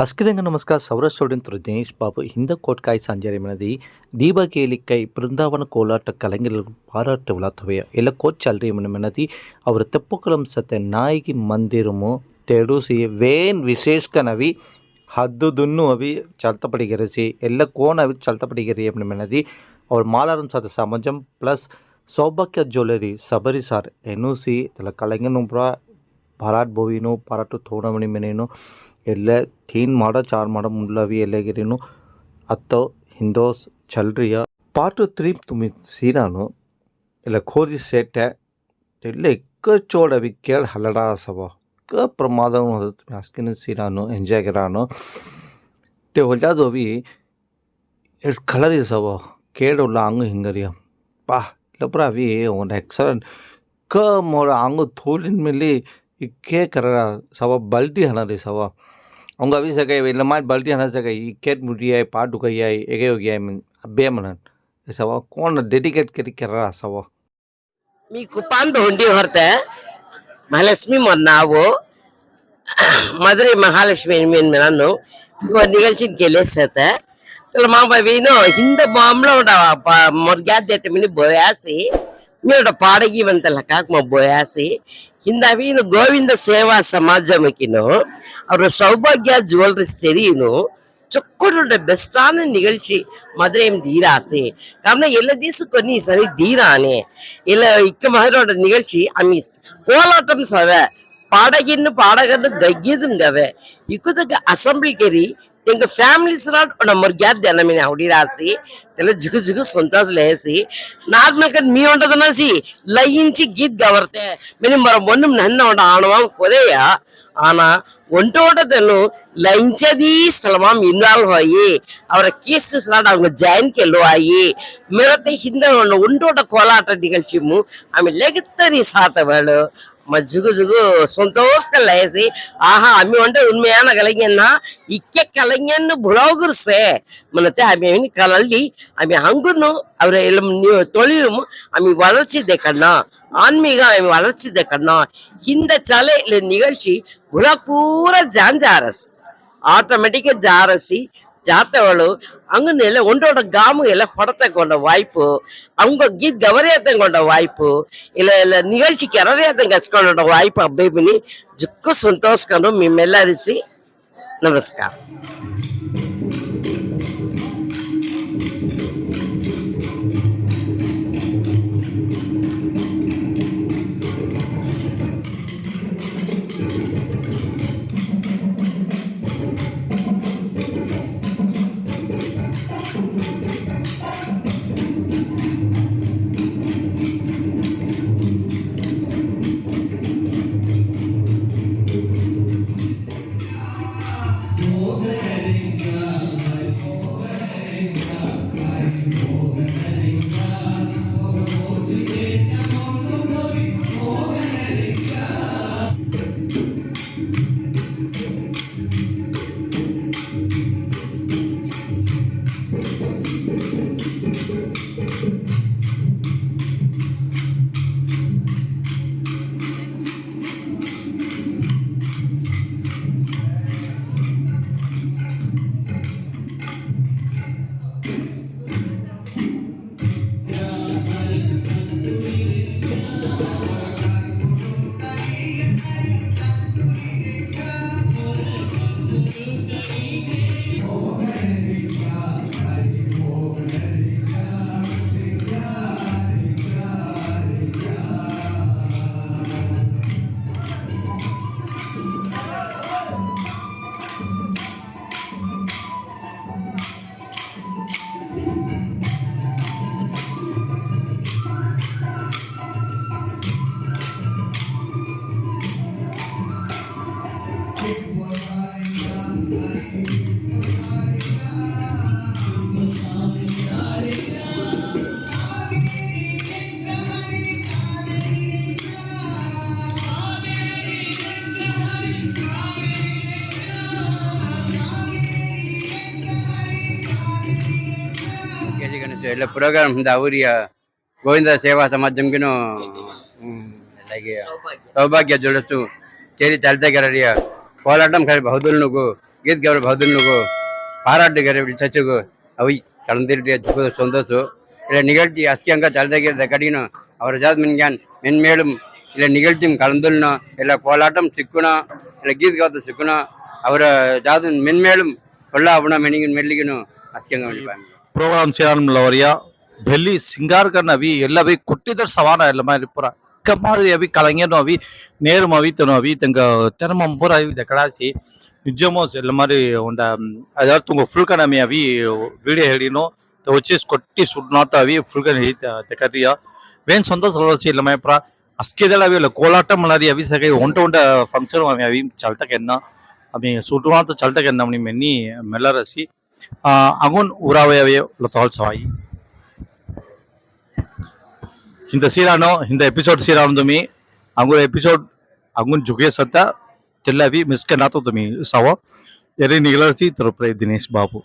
అస్కిదంగా నమస్కార్ సౌరాష్ట్రుడితో దినేష్ బాబు హింద కోట్కాయ సంజరమైనది ದೀಪ ಕೇಳಿಕೈ ಬೃಂದಾವನ ಕೋಲಾಟ ಕಲೆಂಗಲರು ಪಾರಾಟ ವಿಳಾತವೆಯ ಎಲ್ಲ ಕೋಚಲ್ರಿಯಮನದಿ ಅವರ ತೆಪ್ಪುಕಲಂ ಸತೆ ನಾಯಿಗೆ ಮಂದಿರಮು ತೆಡುಸಿ ವೇನ್ ವಿಶೇಷಕನವಿ ಹದ್ದು ದುನ್ನು ಅವಿ ಚಲ್ತಪಡಿಗೆರಸಿ ಎಲ್ಲ ಕೋಣ ಅವಿ ಚಲ್ತಪಡಿಗೆರಿಯಮನದಿ ಅವ್ರ ಮಾಲಾರಂ ಸತ Samajam plus Saubhagya jewellery Sabari sir ಎನ್ನುಸಿ ತಲ ಕಲೆಂಗನು ಪುರ ಪಾರಾಟ್ ಬೋವಿನು ಪಾರಾಟು ತೋಣಮಣಿ ಮೆನೇನು ಎಲ್ಲ ತೀನ್ ಮಾಡ ಚಾರ್ ಮಾಡ ಮುಳ್ಳವಿ ಎಲ್ಲಗಿರಿನು ಅತ್ತೋ ಹಿಂದೋಸ್ ಚಲ್ರಿಯ ಪಾರ್ಟ್ ತ್ರೀ ತುಮಿ ಸೀರಾನು ಇಲ್ಲ ಖೋಜಿ ಸೆಟ್ಟೆ ಎಲ್ಲ ಎಕ್ಕ ಚೋಡವಿ ಕೇಳ ಹಲಡ ಸವ ಕ ಪ್ರಮಾದ ಅಸ್ಕಿನ ಸೀರಾನು ಎಂಜಾಯ್ ಗಿರಾನು ते ಹೊಲ್ದಾದು ಅವಿ ಎಷ್ಟು ಕಲರ್ ಸವ ಕೇಳುಲ್ಲ ಹಂಗ ಹಿಂಗರಿಯ ಪಾ ಇಲ್ಲಪ್ರ ಅವಿ ಒಂದು ಎಕ್ಸಲೆಂಟ್ ಕ ಮೋಡ ಹಂಗ ತೋಲಿನ ಮೇಲೆ கேட்குறா சவா பல்ட்டி ஹனது சவா அவங்க அவி சகை இல்லை மாதிரி பல்ட்டி ஹன சகை கேட் முடியாய் பாட்டு கையாய் எகையோ கியாய் மீன் அபே மனன் சவா கோன டெடிகேட் கெரிக்கிறா சவா मी कुपान धोंडी होते ಮಹಾಲಕ್ಷ್ಮಿ ಮೊದ್ ನಾವು ಮದುವೆ ಮಹಾಲಕ್ಷ್ಮಿ ಮೀನು ನಾನು ಒಂದು ನಿಗಲ್ಸಿ ಗೆಲ್ಲಿಸತ್ತೆ ಮಾಮ ವೀನು ಹಿಂದೆ ಮಾಮಲ ಉಂಡವ ಮೊದ್ಗಾದ್ಯತೆ ಮೀನು ಬಯಾಸಿ వీళ్ళ పాడగివంతలక మా బొయాసి ಹಿಂದ ಅವೀನು ಗೋವಿಂದ ಸೇವಾ ಸಮಾಜಮಕ್ಕಿನು ಅವರ ಸೌಭಾಗ್ಯ ಜುವೆಲ್ರಿ ಸೆರೀನು ಚೊಕ್ಕಡುಂಡ ಬೆಸ್ಟಾನ ನಿಗಳ್ಚಿ ಮಧುರೆಯಂ ಧೀರಾಸೆ ಕಾರಣ ಎಲ್ಲ ದಿವಸ ಕೊನಿ ಸರಿ ಧೀರಾನೆ ಎಲ್ಲ ಇಕ್ಕ ಮಧುರೋಡ ನಿಗಳ್ಚಿ ಅಮೀಸ್ ಕೋಲಾಟಂ ಸವೆ பாடகின்னு பாடகர்னு கக்கியதுங்கவே இக்குதுக்கு அசம்பிள் கறி ఇంకా ఫ్యామిలీస్లో నా మురిగ్యాద్ది అన్న మీ హౌడి రాసి తెల్ల జిగు జిగు సొంతాసు లేసి నాకు మీకు మీ ఉంటదనేసి లయించి గీత్ గవర్తే మీరు మరో మొన్న నన్ను ఉండ ఆనవా పొదేయా ఆనా ఒంటోటతను లంచది స్థలమాం ఇన్వాల్వ్ అయ్యి అవర కీస్టిస్నాడు అవంగ జాయిన్కి వెళ్ళువాయి మిరతే హింద ఒంటోట కోలాట నిగழ்చిము ఆమె లెగత్తది సాతవాడు ஜுகு ஜுகு சந்தோஷத்தை லேசி ஆஹா அம்மி வந்து உண்மையான கலைஞன்னா இக்க கலைஞன்னு புலோகுருசே மனத்தை அம்மியின் கலல்லி அம்மி அங்குன்னு அவர் எல்லாம் தொழிலும் அம்மி வளர்ச்சிதை கண்ணா ஆன்மீகம் அம்மி வளர்ச்சிதை கண்ணா இந்த சலையில நிகழ்ச்சி உலக பூரா ஜான்ஜாரஸ் ஆட்டோமேட்டிக்காக ஜாரசி ಜಾತವಳು ಅಂಗನೆಲ್ಲ ಒಂದೊಂದು ಗಾಮು ಎಲ್ಲ ಹೊಡೆತಕೊಂಡ ವಾಯ್ಪು ಅವಂಗ ಗೀತ್ ಗವರೇ ತಂಗೊಂಡ ವಾಯ್ಪು ಇಲ್ಲ ಎಲ್ಲ ನಿಗಲ್ಚಿ ಕೆರರೇ ತಂಗ ಹಚ್ಕೊಂಡ ವಾಯ್ಪು ಅಬ್ಬೇಬಿನಿ ಜುಕ್ಕು ಸಂತೋಷಕನು ಮಿಮ್ಮೆಲ್ಲರಿಸಿ ನಮಸ್ಕಾರ એટલે પ્રોગ્રામ દાવરિયા ગોવિંદ સેવા સમાજ જમકીનો ಸೌಭಾಗ್ಯ ಜೋಡಿಸು ಚೇರಿ ಚಾಲ್ತೆಗಾರರಿಯ ಹೋರಾಟಂ ಕರೆ ಬಹುದುಲ್ನುಗು ಗೀತ್ಗೌರ ಬಹುದುಲ್ನುಗು பாராட்டுகிற சச்சுக்கு அவை கலந்துகிட்டே சொந்தசு இல்லை நிகழ்ச்சி அஸ்கியங்க தழுதுகிறத கடினும் அவர் ஜாத் மின்கான் மென்மேலும் இல்லை நிகழ்ச்சியும் கலந்துடணும் இல்லை போராட்டம் சிக்கணும் இல்லை கீத் காத்து சிக்கணும் அவரை ஜாது மென்மேலும் கொள்ள ஆகணும் மெனிக்கணும் மெல்லிக்கணும் அஸ்கியங்க பண்ணிப்பாங்க ಪ್ರೋಗ್ರಾಮ್ ಸೇರಲ್ಲ ಅವರಿಯ ಡೆಲ್ಲಿ ಸಿಂಗಾರ್ಗನ್ ಅವಿ ಎಲ್ಲ ಅವಿ ಕೊಟ್ಟಿದ್ರ ಸವಾನ ಎಲ್ಲ ಮಾರಿ ಪುರ ಕ ಮಾದರಿ ಅವಿ ಕಲಂಗೇನು ಅವಿ ನೇರು ಅವಿ ತನು ಅವಿ ತಂಗ ತೆನಮ ಪುರ ಅವಿ ದಕಡಾಸಿ నిజమోస్ ಎಲ್ಲ మరి ఉండ అదారు తుంగ ఫుల్ కన మీ అవి వీడియో ಹೇಳಿನೋ వచ్చేసి కొట్టి సుడ్నాత అవి ఫుల్ కన ಹಿಡಿತ ದಕರಿಯ ವೇನ್ ಸ್ವಂತ ಸಲಸಿ ಇಲ್ಲ ಮೈ ಪ್ರ ಅಸ್ಕಿದಳ ಅವಿ ಇಲ್ಲ ಕೋಲಾಟ ಮಲರಿ ಅವಿ ಸಗೈ ಒಂಟ ಒಂಟ ಫಂಕ್ಷನ್ ಅವಿ ಅವಿ ಚಲ್ತಕೆನ್ನ ಅವಿ ಸುಡ್ನಾತ ಚಲ್ತಕೆನ್ನ ಮನಿ ಮೆನ್ನಿ ಮೆಲ್ಲರಸಿ agun urawe lo tol sawai hinda sirano hinda episode sirano tumi angun episode angun juge sata tellavi miske nato tumi sawa eri nigalarsi terpre dinesh babu